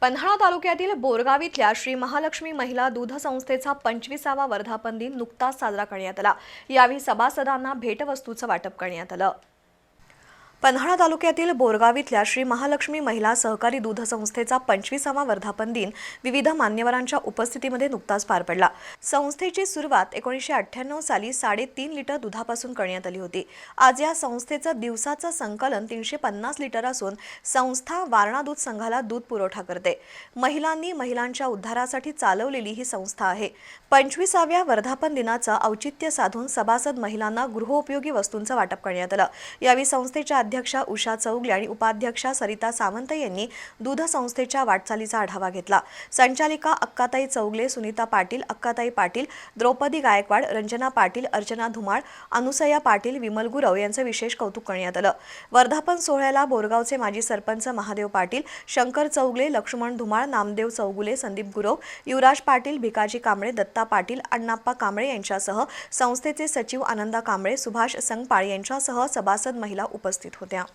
पन्हाळा तालुक्यातील बोरगाव इथल्या श्री महालक्ष्मी महिला दूध संस्थेचा पंचवीसावा वर्धापन दिन नुकताच साजरा करण्यात आला. यावेळी सभासदांना भेटवस्तूचं वाटप करण्यात आलं. पन्हाळा तालुक्यातील बोरगाव इथल्या श्री महालक्ष्मी महिला सहकारी दूध संस्थेचा पंचवीसावा वर्धापन दिन विविध मान्यवरांच्या उपस्थितीमध्ये नुकताच पार पडला. संस्थेची सुरुवात एकोणीसशे अठ्ठ्याण्णव साली साडेतीन लिटर दुधापासून करण्यात आली होती. आज या संस्थेचं दिवसाचं संकलन तीनशे पन्नास लिटर असून संस्था वारणा दूध संघाला दूध पुरवठा करते. महिलांनी महिलांच्या उद्धारासाठी चालवलेली ही संस्था आहे. पंचवीसाव्या वर्धापन दिनाचं औचित्य साधून सभासद महिलांना गृहोपयोगी वस्तूंचं वाटप करण्यात आलं. यावेळी संस्थेच्या अध्यक्षा उषा चौगले आणि उपाध्यक्षा सरिता सावंत यांनी दूध संस्थेच्या वाटचालीचा आढावा घेतला. संचालिका अक्काताई चौगले सुनीता पाटील अक्काताई पाटील द्रौपदी गायकवाड रंजना पाटील अर्चना धुमाळ अनुसया पाटील विमल गुरव यांचं विशेष कौतुक करण्यात आलं. वर्धापन सोहळ्याला बोरगावचे माजी सरपंच महादेव पाटील शंकर चौगले लक्ष्मण धुमाळ नामदेव चौगुले संदीप गुरव युवराज पाटील भिकाजी कांबळे दत्ता पाटील अण्णाप्पा कांबळे यांच्यासह संस्थेचे सचिव आनंदा कांबळे सुभाष संगपाळ यांच्यासह सभासद महिला उपस्थित 涂掉。